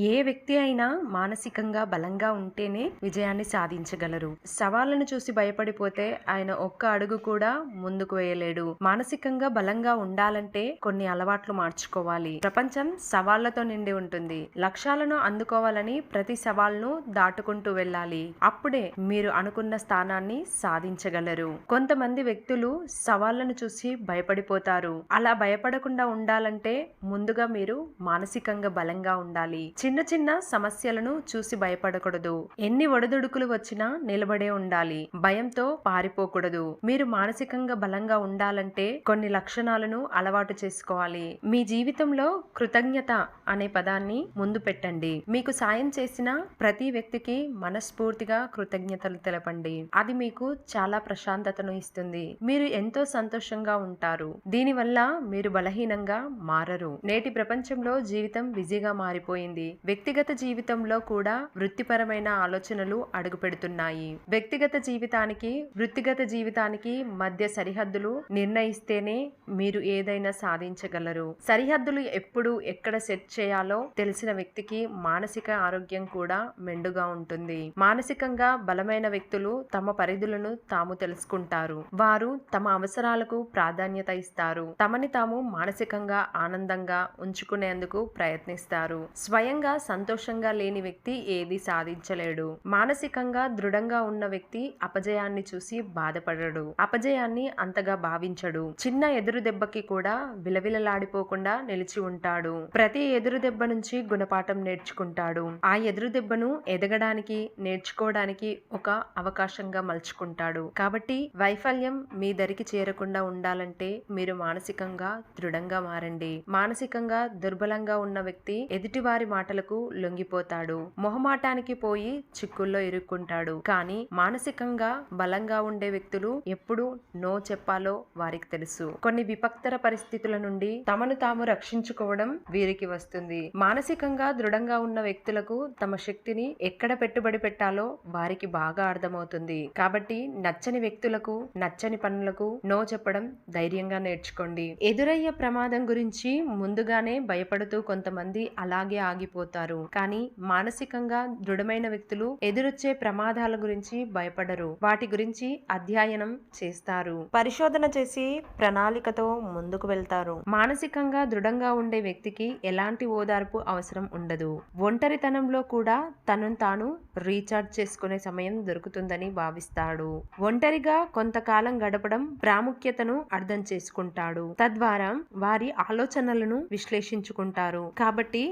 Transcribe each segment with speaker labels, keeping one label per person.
Speaker 1: ఏ వ్యక్తి అయినా మానసికంగా బలంగా ఉంటేనే విజయాన్ని సాధించగలరు. సవాళ్ళను చూసి భయపడిపోతే ఆయన ఒక్క అడుగు కూడా ముందుకు వేయలేడు. మానసికంగా బలంగా ఉండాలంటే కొన్ని అలవాట్లు మార్చుకోవాలి. ప్రపంచం సవాళ్ళతో నిండి ఉంటుంది. లక్ష్యాలను అందుకోవాలని ప్రతి సవాల్ను దాటుకుంటూ వెళ్ళాలి. అప్పుడే మీరు అనుకున్న స్థానాన్ని సాధించగలరు. కొంతమంది వ్యక్తులు సవాళ్ళను చూసి భయపడిపోతారు. అలా భయపడకుండా ఉండాలంటే ముందుగా మీరు మానసికంగా బలంగా ఉండాలి. చిన్న చిన్న సమస్యలను చూసి భయపడకూడదు. ఎన్ని ఒడిదుడుకులు వచ్చినా నిలబడే ఉండాలి. భయంతో పారిపోకూడదు. మీరు మానసికంగా బలంగా ఉండాలంటే కొన్ని లక్షణాలను అలవాటు చేసుకోవాలి. మీ జీవితంలో కృతజ్ఞత అనే పదాన్ని ముందు పెట్టండి. మీకు సాయం చేసిన ప్రతి వ్యక్తికి మనస్ఫూర్తిగా కృతజ్ఞతలు తెలపండి. అది మీకు చాలా ప్రశాంతతను ఇస్తుంది. మీరు ఎంతో సంతోషంగా ఉంటారు. దీనివల్ల మీరు బలహీనంగా మారరు. నేటి ప్రపంచంలో జీవితం బిజీగా మారిపోయింది. వ్యక్తిగత జీవితంలో కూడా వృత్తిపరమైన ఆలోచనలు అడుగుపెడుతున్నాయి. వ్యక్తిగత జీవితానికి వృత్తిగత జీవితానికి మధ్య సరిహద్దులు నిర్ణయిస్తేనే మీరు ఏదైనా సాధించగలరు. సరిహద్దులు ఎప్పుడు ఎక్కడ సెట్ చేయాలో తెలిసిన వ్యక్తికి మానసిక ఆరోగ్యం కూడా మెండుగా ఉంటుంది. మానసికంగా బలమైన వ్యక్తులు తమ పరిధులను తాము తెలుసుకుంటారు. వారు తమ అవసరాలకు ప్రాధాన్యత ఇస్తారు. తమని తాము మానసికంగా ఆనందంగా ఉంచుకునేందుకు ప్రయత్నిస్తారు. స్వయం స్వయంగా సంతోషంగా లేని వ్యక్తి ఏది సాధించలేడు. మానసికంగా దృఢంగా ఉన్న వ్యక్తి అపజయాన్ని చూసి బాధపడడు. అపజయాన్ని అంతగా భావించడు. చిన్న ఎదురు దెబ్బకి కూడా విలవిలలాడిపోకుండా నిలిచి ఉంటాడు. ప్రతి ఎదురు దెబ్బ నుంచి గుణపాఠం నేర్చుకుంటాడు. ఆ ఎదురు దెబ్బను ఎదగడానికి నేర్చుకోవడానికి ఒక అవకాశంగా మలుచుకుంటాడు. కాబట్టి వైఫల్యం మీ దరికి చేరకుండా ఉండాలంటే మీరు మానసికంగా దృఢంగా మారండి. మానసికంగా దుర్బలంగా ఉన్న వ్యక్తి ఎదుటివారి మాట మాటలకు లొంగిపోతాడు. మొహమాటానికి పోయి చిక్కుల్లో ఇరుక్కుంటాడు. కానీ మానసికంగా బలంగా ఉండే వ్యక్తులు ఎప్పుడు నో చెప్పాలో వారికి తెలుసు. కొన్ని విపక్తర పరిస్థితుల నుండి తమను తాము రక్షించుకోవడం వీరికి వస్తుంది. మానసికంగా దృఢంగా ఉన్న వ్యక్తులకు తమ శక్తిని ఎక్కడ పెట్టుబడి పెట్టాలో వారికి బాగా అర్థమవుతుంది. కాబట్టి నచ్చని వ్యక్తులకు నచ్చని పనులకు నో చెప్పడం ధైర్యంగా నేర్చుకోండి. ఎదురయ్యే ప్రమాదం గురించి ముందుగానే భయపడుతూ కొంతమంది అలాగే ఆగిపో ఆగిపోతారు కానీ మానసికంగా దృఢమైన వ్యక్తులు ఎదురొచ్చే ప్రమాదాల గురించి భయపడరు. వాటి గురించి అధ్యయనం చేస్తారు. పరిశోధన చేసి ప్రణాళికతో ముందుకు వెళ్తారు. మానసికంగా దృఢంగా ఉండే వ్యక్తికి ఎలాంటి ఓదార్పు అవసరం ఉండదు. ఒంటరితనంలో కూడా తనను తాను రీఛార్జ్ చేసుకునే సమయం దొరుకుతుందని భావిస్తాడు. ఒంటరిగా కొంతకాలం గడపడం ప్రాముఖ్యతను అర్థం చేసుకుంటాడు. తద్వారా వారి ఆలోచనలను విశ్లేషించుకుంటారు. కాబట్టి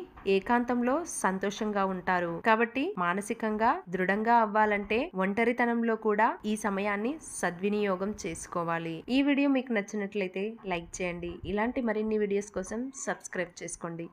Speaker 1: జీవితంలో సంతోషంగా ఉంటారు. కాబట్టి మానసికంగా దృఢంగా అవ్వాలంటే ఒంటరితనంలో కూడా ఈ సమయాన్ని సద్వినియోగం చేసుకోవాలి. ఈ వీడియో మీకు నచ్చినట్లయితే లైక్ చేయండి. ఇలాంటి మరిన్ని వీడియోస్ కోసం సబ్స్క్రైబ్ చేసుకోండి.